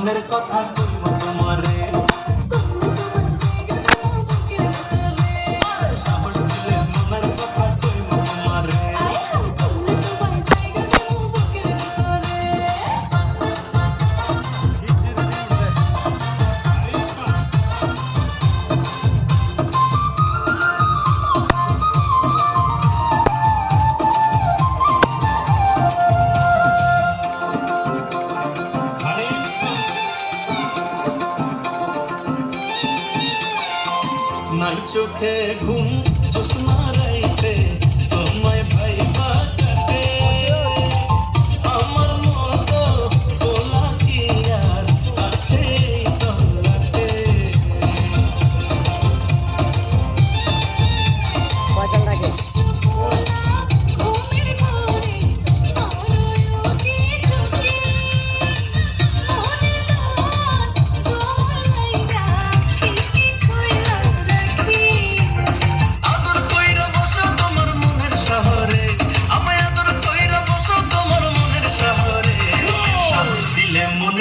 মনের কথা আমার চোখে ঘুম চশমা রাইতে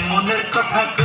মনের কথা